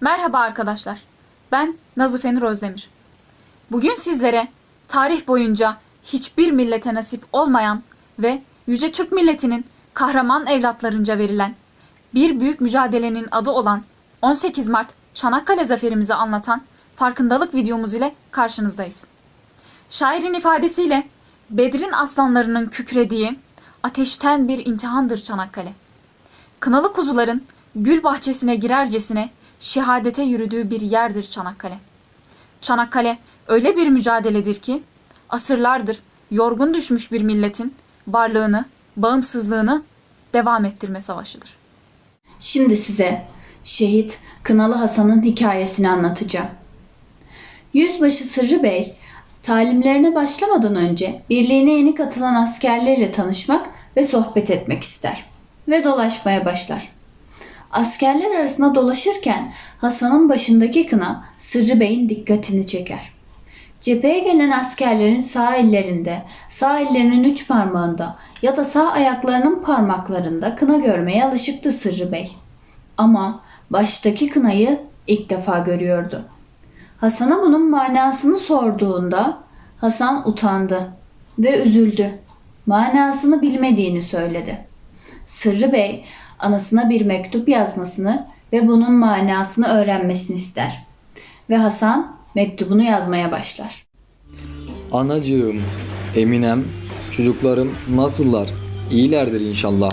Merhaba arkadaşlar. Ben Nazife Nur Özdemir. Bugün sizlere tarih boyunca hiçbir millete nasip olmayan ve Yüce Türk milletinin kahraman evlatlarınca verilen bir büyük mücadelenin adı olan 18 Mart Çanakkale zaferimizi anlatan farkındalık videomuz ile karşınızdayız. Şairin ifadesiyle Bedir'in aslanlarının kükrediği ateşten bir imtihandır Çanakkale. Kınalı kuzuların gül bahçesine girercesine şehadete yürüdüğü bir yerdir Çanakkale. Çanakkale öyle bir mücadeledir ki asırlardır yorgun düşmüş bir milletin varlığını, bağımsızlığını devam ettirme savaşıdır. Şimdi size şehit Kınalı Hasan'ın hikayesini anlatacağım. Yüzbaşı Sırrı Bey, talimlerine başlamadan önce birliğine yeni katılan askerlerle tanışmak ve sohbet etmek ister ve dolaşmaya başlar. Askerler arasında dolaşırken Hasan'ın başındaki kına Sırrı Bey'in dikkatini çeker. Cepheye gelen askerlerin sağ ellerinde, sağ ellerinin üç parmağında ya da sağ ayaklarının parmaklarında kına görmeye alışıktı Sırrı Bey. Ama baştaki kınayı ilk defa görüyordu. Hasan'a bunun manasını sorduğunda Hasan utandı ve üzüldü. Manasını bilmediğini söyledi. Sırrı Bey anasına bir mektup yazmasını ve bunun manasını öğrenmesini ister. Ve Hasan mektubunu yazmaya başlar. Anacığım, Eminem, çocuklarım nasıllar? İyilerdir inşallah.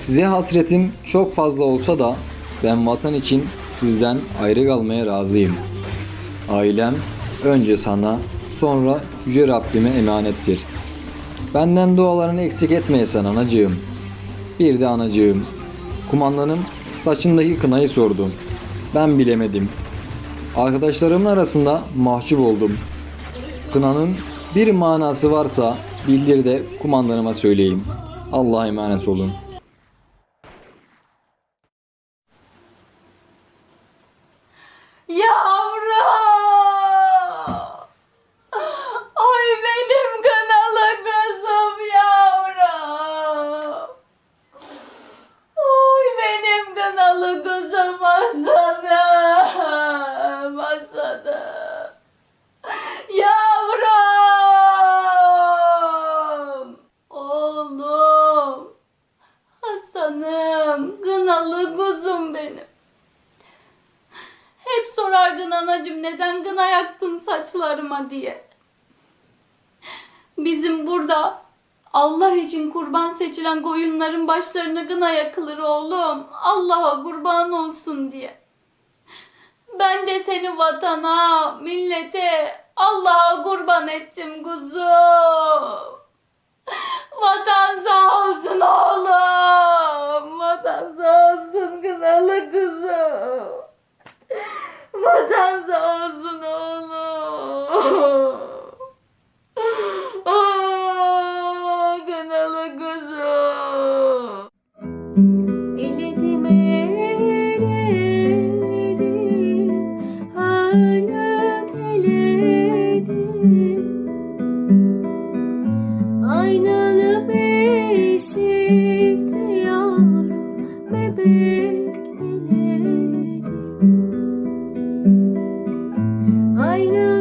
Size hasretim çok fazla olsa da ben vatan için sizden ayrı kalmaya razıyım. Ailem önce sana, sonra Yüce Rabbime emanettir. Benden dualarını eksik etmeyesen anacığım. Bir de anacığım, kumandanım saçındaki kınayı sordu. Ben bilemedim. Arkadaşlarımın arasında mahcup oldum. Kınanın bir manası varsa bildir de kumandanıma söyleyeyim. Allah'a emanet olun. Sorardın anacım neden gına yaktın saçlarıma diye. Bizim burada Allah için kurban seçilen koyunların başlarına gına yakılır oğlum. Allah'a kurban olsun diye. Ben de seni vatana, millete, Allah'a kurban ettim kuzum. Vatan sağ olsun oğlum. Vatan sağ olsun kınalı kuzum. Vatan sağ olsun oğlum. Aa, kanalı kuzum. Eledim I know.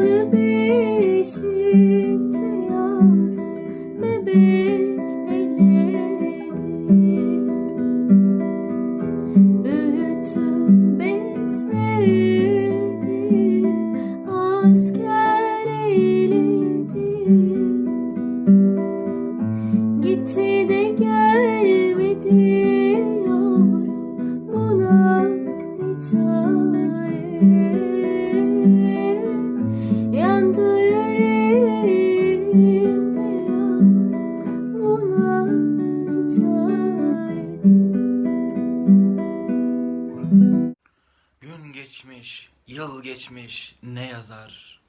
Geçmiş, yıl geçmiş ne yazar?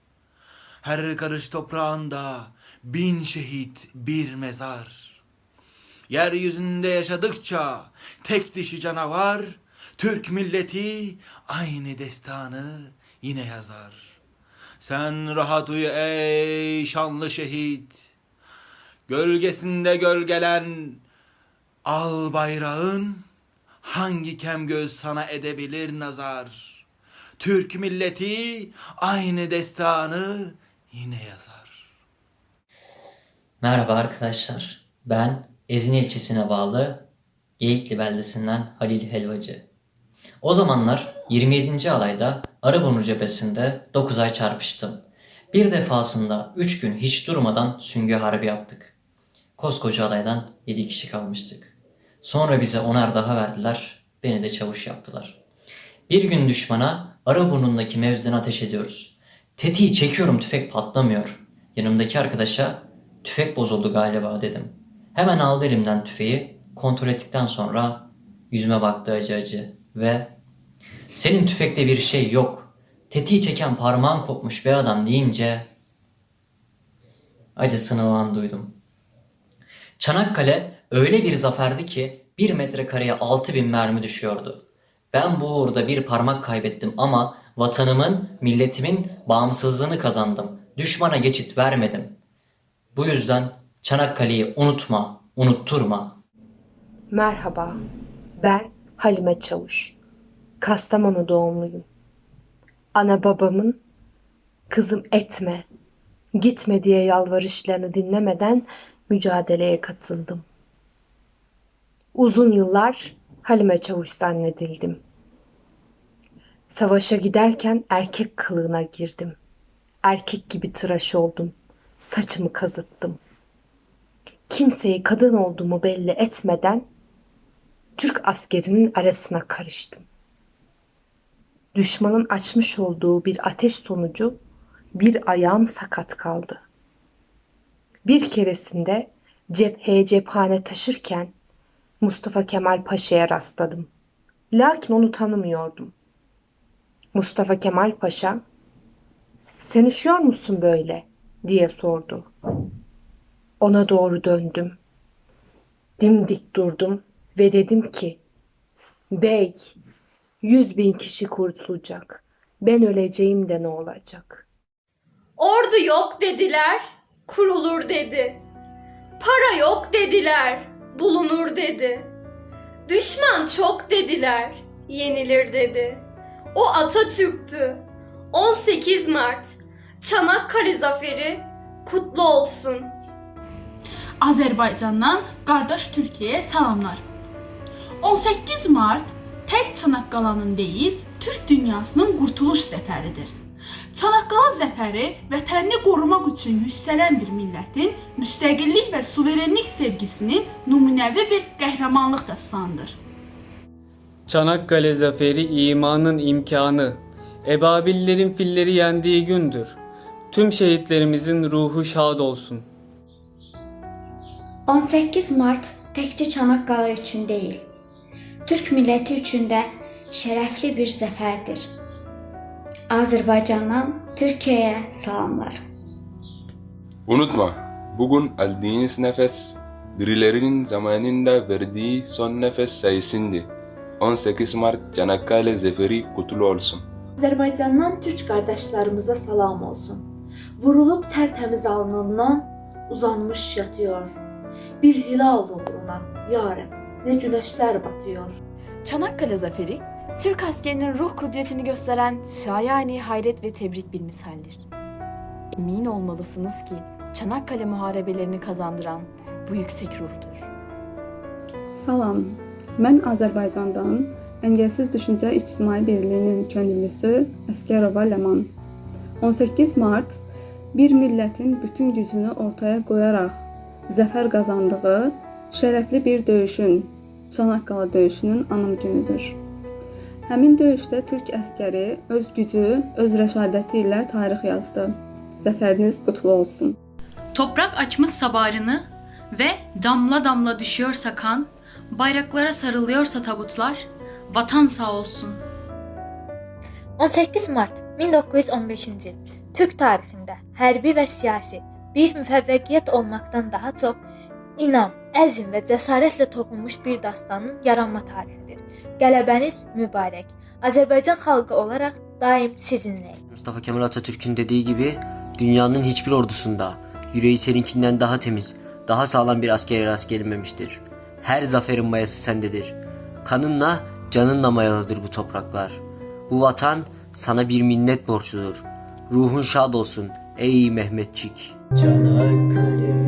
Her karış toprağında bin şehit bir mezar. Yeryüzünde yaşadıkça tek dişi canavar, Türk milleti aynı destanı yine yazar. Sen rahat uyu ey şanlı şehit. Gölgesinde gölgelen al bayrağın hangi kem göz sana edebilir nazar? Türk milleti aynı destanı yine yazar. Merhaba arkadaşlar. Ben Ezine ilçesine bağlı Geyikli beldesinden Halil Helvacı. O zamanlar 27. alayda Arıburnu cephesinde 9 ay çarpıştım. Bir defasında 3 gün hiç durmadan süngü harbi yaptık. Koskoca alaydan 7 kişi kalmıştık. Sonra bize onar daha verdiler, beni de çavuş yaptılar. Bir gün düşmana Arıburnu'ndaki mevziden ateş ediyoruz. Tetiği çekiyorum tüfek patlamıyor. Yanımdaki arkadaşa tüfek bozuldu galiba dedim. Hemen aldı elimden tüfeği kontrol ettikten sonra yüzüme baktı acı acı ve senin tüfekte bir şey yok. Tetiği çeken parmağın kopmuş be adam deyince acısını o duydum. Çanakkale öyle bir zaferdi ki bir metrekareye altı bin mermi düşüyordu. Ben bu uğurda bir parmak kaybettim ama vatanımın, milletimin bağımsızlığını kazandım. Düşmana geçit vermedim. Bu yüzden Çanakkale'yi unutma, unutturma. Merhaba, ben Halime Çavuş. Kastamonu doğumluyum. Ana babamın kızım etme, gitme diye yalvarışlarını dinlemeden mücadeleye katıldım. Uzun yıllar Halime Çavuş zannedildim. Savaşa giderken erkek kılığına girdim. Erkek gibi tıraş oldum. Saçımı kazıttım. Kimseyi kadın olduğumu belli etmeden Türk askerinin arasına karıştım. Düşmanın açmış olduğu bir ateş sonucu bir ayağım sakat kaldı. Bir keresinde cepheye cephane taşırken Mustafa Kemal Paşa'ya rastladım. Lakin onu tanımıyordum. Mustafa Kemal Paşa, "Sen üşüyor musun böyle?" diye sordu. Ona doğru döndüm. Dimdik durdum ve dedim ki, Bey, yüz bin kişi kurtulacak. Ben öleceğim de ne olacak? Ordu yok dediler, kurulur dedi. Para yok dediler, bulunur dedi. Düşman çok dediler, yenilir dedi. O Atatürk'tü. 18 Mart Çanakkale zaferi kutlu olsun. Azərbaycandan qardaş Türkiyəyə salamlar. 18 Mart tək Çanaqqalanın deyil, Türk dünyasının qurtuluş zəfəridir. Çanaqqala zəfəri vətənini qorumaq üçün yüksələn bir millətin müstəqillik və suverenlik sevgisinin nümunəvi bir qəhrəmanlıq dastanıdır. Çanakkale zaferi imanın imkanı, Ebabillerin filleri yendiği gündür. Tüm şehitlerimizin ruhu şad olsun. 18 Mart təkcə Çanaqqala üçün deyil, Türk milləti üçün də şərəfli bir zəfərdir. Azərbaycandan Türkiyəyə salamlar. Unutma, bugün aldığınız nefes, birilerinin zamanında verdiği son nefes sayesinde. 18 Mart Çanakkale Zaferi kutlu olsun. Azərbaycandan türk qardaşlarımıza salam olsun. Vurulub tərtəmiz alnından uzanmış yatıyor. Bir hilal uğruna yarım ne güneşler batıyor. Çanakkale Zaferi, Türk askerinin ruh kudretini gösteren şayani hayret ve tebrik bir misaldir. Emin olmalısınız ki Çanakkale muharebelerini kazandıran bu yüksek ruhtur. Salam, mən Azərbaycandan Əngəlsiz Düşüncə İctimai Birliyinin könüllüsü Əskərova Ləman. 18 Mart bir millətin bütün gücünü ortaya qoyaraq zəfər qazandığı şərəfli bir döyüşün, Çanaqqala döyüşünün anım günüdür. Həmin döyüşdə türk əskəri öz gücü, öz rəşadəti ilə tarix yazdı. Zəfəriniz qutlu olsun. Toprak açmış sabarını ve damla damla düşüyorsa kan, bayraklara sarılıyorsa tabutlar, vatan sağ olsun. 18 Mart 1915-ci il Türk tarixində hərbi və siyasi bir müvəffəqiyyət olmaqdan daha çox inam, əzm və cəsarətlə toxunmuş bir dastanın yaranma tarixidir. Qələbəniz mübarək. Azərbaycan xalqı olaraq daim sizinləyik. Mustafa Kemal Atatürk'ün dediği gibi dünyanın hiçbir ordusunda yüreği seninkinden daha temiz, daha sağlam bir askere rast gelinmemiştir. Her zaferin mayası sendedir. Kanınla, canınla mayalıdır bu topraklar. Bu vatan sana bir minnet borçludur. Ruhun şad olsun ey Mehmetçik. Çanakkale